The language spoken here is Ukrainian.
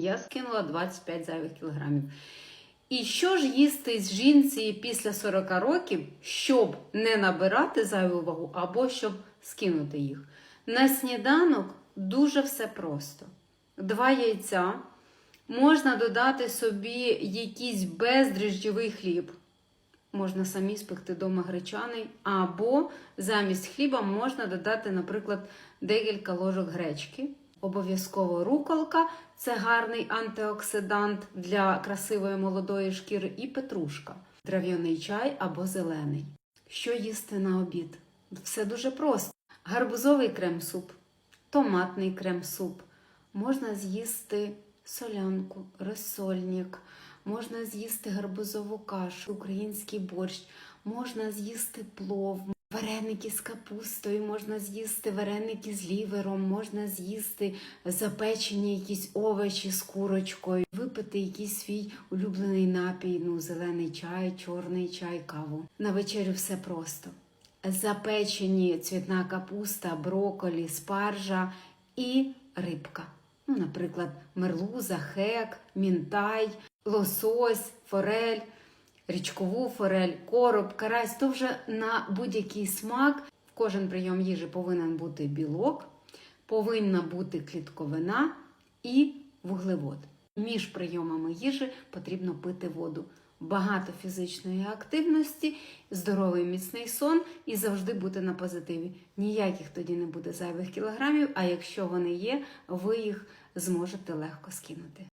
Я скинула 25 зайвих кілограмів. І що ж їсти з жінці після 40 років, щоб не набирати зайву вагу або щоб скинути їх? На сніданок дуже все просто. Два яйця. Можна додати собі якийсь бездріжджовий хліб. Можна самі спекти вдома гречаний, або замість хліба можна додати, наприклад, декілька ложок гречки. Обов'язково руколка це гарний антиоксидант для красивої молодої шкіри, і петрушка, трав'яний чай або зелений. Що їсти на обід? Все дуже просто: гарбузовий крем-суп, томатний крем-суп, можна з'їсти солянку, розсольник, можна з'їсти гарбузову кашу, український борщ, можна з'їсти плов, вареники з капустою, можна з'їсти вареники з лівером, можна з'їсти запечені якісь овочі з курочкою, випити якийсь свій улюблений напій, ну, зелений чай, чорний чай, каву. На вечерю все просто. Запечені цвітна капуста, броколі, спаржа і рибка. Ну, наприклад, мерлуза, хек, мінтай, лосось, форель, річкову форель, короб, карась то вже на будь-який смак. В кожен прийом їжі повинен бути білок, повинна бути клітковина і вуглевод. Між прийомами їжі потрібно пити воду. Багато фізичної активності, здоровий міцний сон і завжди бути на позитиві. Ніяких тоді не буде зайвих кілограмів, а якщо вони є, ви їх зможете легко скинути.